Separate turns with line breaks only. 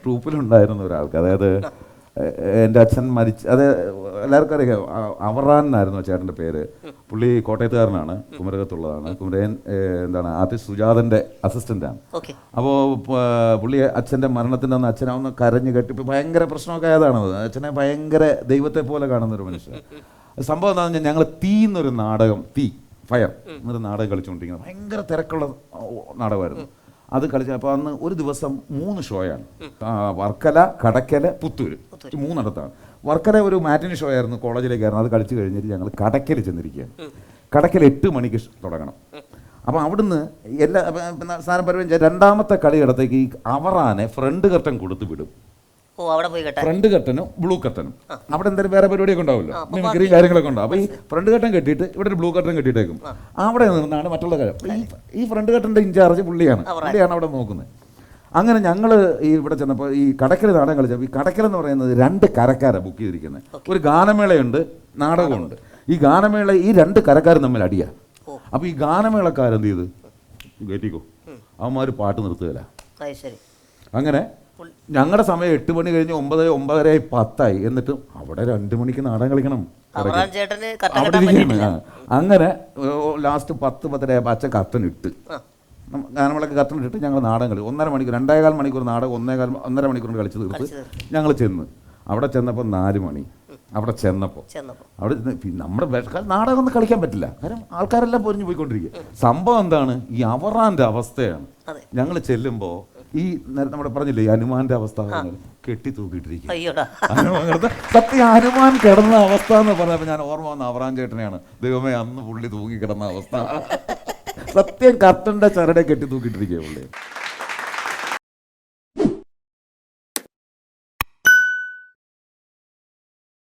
ട്രൂപ്പിലുണ്ടായിരുന്ന ഒരാൾക്ക് അതായത് എന്റെ അച്ഛൻ മരിച്ച അത് എല്ലാവർക്കും അറിയാം അവറാൻ എന്നായിരുന്നു ചേട്ടന്റെ പേര്. പുള്ളി കോട്ടയത്തുകാരനാണ് കുമരകത്തുള്ളതാണ്. കുമരകൻ ഏഹ്, എന്താണ് ആർട്ടിസ്റ്റ് സുജാതന്റെ
അസിസ്റ്റന്റാണ്
അപ്പോൾ പുള്ളി അച്ഛന്റെ മരണത്തിന്റെ അന്ന് അച്ഛനെ ഒന്ന് കരഞ്ഞു കെട്ടി ഭയങ്കര പ്രശ്നമൊക്കെ ആയതാണത് അച്ഛനെ ഭയങ്കര ദൈവത്തെ പോലെ കാണുന്ന ഒരു മനുഷ്യൻ. സംഭവം എന്താണെന്ന് വെച്ചാൽ ഞങ്ങൾ തീ എന്നൊരു നാടകം തീ ഫയർ എന്നൊരു നാടകം കളിച്ചുകൊണ്ടിരിക്കുന്നത് ഭയങ്കര തിരക്കുള്ള നാടകമായിരുന്നു. അത് കളിച്ച അപ്പോൾ അന്ന് ഒരു ദിവസം മൂന്ന് ഷോയാണ് വർക്കല കടക്കല പുത്തൂര്. ഈ മൂന്നിടത്താണ്. വർക്കല ഒരു മാറ്റിനി ഷോ ആയിരുന്നു കോളേജിലേക്ക് ആയിരുന്നു. അത് കളിച്ച് കഴിഞ്ഞിട്ട് ഞങ്ങൾ കടക്കൽ ചെന്നിരിക്കുകയാണ്. കടക്കൽ എട്ട് മണിക്ക് തുടങ്ങണം. അപ്പോൾ അവിടുന്ന് എല്ലാ സാധനം പറയുമ്പോൾ രണ്ടാമത്തെ കളിയിടത്തേക്ക് ഈ അവറാനെ ഫ്രണ്ട് കർട്ടൻ കൊടുത്ത് വിടും.
ഓ അവിടെ പോയി
ഫ്രണ്ട് കട്ടനും ബ്ലൂ കട്ടനും. അവിടെ എന്തായാലും വേറെ പരിപാടിയൊക്കെ ഉണ്ടാവുമല്ലോ. മിമിക്രി കാര്യങ്ങളൊക്കെ ഉണ്ടാവും. അപ്പോൾ ഈ ഫ്രണ്ട് കട്ടൻ കെട്ടിയിട്ട് ഇവിടെ ഒരു ബ്ലൂ കട്ടൻ കെട്ടിയിട്ടേക്കും. അവിടെ നിന്നാണ് മറ്റുള്ള കാര്യം. ഈ ഈ ഫ്രണ്ട് കട്ടന്റെ ഇൻചാർജ് പുള്ളിയാണ്. പുള്ളിയാണ് അവിടെ നോക്കുന്നത്. അങ്ങനെ ഞങ്ങൾ ഈ ഇവിടെ ചെന്നപ്പോൾ ഈ കടക്കൽ നാടകം കളിച്ചപ്പോൾ ഈ കടക്കൽ എന്ന് പറയുന്നത് രണ്ട് കരക്കാരാണ് ബുക്ക് ചെയ്തിരിക്കുന്നത്. ഒരു ഗാനമേളയുണ്ട് നാടകമുണ്ട്. ഈ ഗാനമേള ഈ രണ്ട് കരക്കാരും തമ്മിൽ അടിയാണ് അപ്പോൾ ഈ ഗാനമേളക്കാരെന്ത് ചെയ്ത്? കയറ്റിക്കോ അവന്മാർ പാട്ട് നിർത്തുകയില്ല അങ്ങനെ ഞങ്ങളുടെ സമയം എട്ട് മണി കഴിഞ്ഞ് ഒമ്പത് ഒമ്പതരയായി പത്തായി. എന്നിട്ട് അവിടെ രണ്ട് മണിക്ക് നാടകം കളിക്കണം. അവിടെ. അങ്ങനെ ലാസ്റ്റ് പത്ത് പത്തര അച്ഛൻ കർട്ടൻ ഇട്ട്. ഗാനമേളക്ക് കർട്ടൻ ഇട്ടിട്ട് ഞങ്ങൾ നാടകം കളി. ഒന്നര മണിക്കൂർ രണ്ടേകാൽ മണിക്കൂർ നാടകം ഒന്നേകാൽ ഒന്നര മണിക്കൂർ കളിച്ച് തീർത്ത് ഞങ്ങൾ ചെന്ന്. അവിടെ ചെന്നപ്പോൾ നാല് മണി. അവിടെ ചെന്നപ്പോൾ
ചെന്നപ്പോ.
അവിടെ നമ്മുടെ നാടകം ഒന്നും കളിക്കാൻ പറ്റില്ല. കാരണം ആൾക്കാരെല്ലാം പൊരിഞ്ഞു പോയിക്കൊണ്ടിരിക്കുക സംഭവം എന്താണ്? ഈ അവറാന്റെ അവസ്ഥയാണ്. ഞങ്ങൾ ചെല്ലുമ്പോൾ ഈ നേരത്തെ നമ്മുടെ പറഞ്ഞില്ലേ ഈ ഹനുമാന്റെ അവസ്ഥ കെട്ടി തൂക്കിയിട്ടിരിക്കും സത്യം ഹനുമാൻ കിടന്ന അവസ്ഥ എന്ന് പറഞ്ഞപ്പോൾ ഞാൻ ഓർമ്മ വന്ന അവറാം ചേട്ടനെയാണ്. ദൈവമേ അന്ന് പുള്ളി തൂങ്ങി കിടന്ന അവസ്ഥ സത്യം കർട്ടന്റെ ചരടെ കെട്ടി തൂക്കിയിട്ടിരിക്കുക പുള്ളി.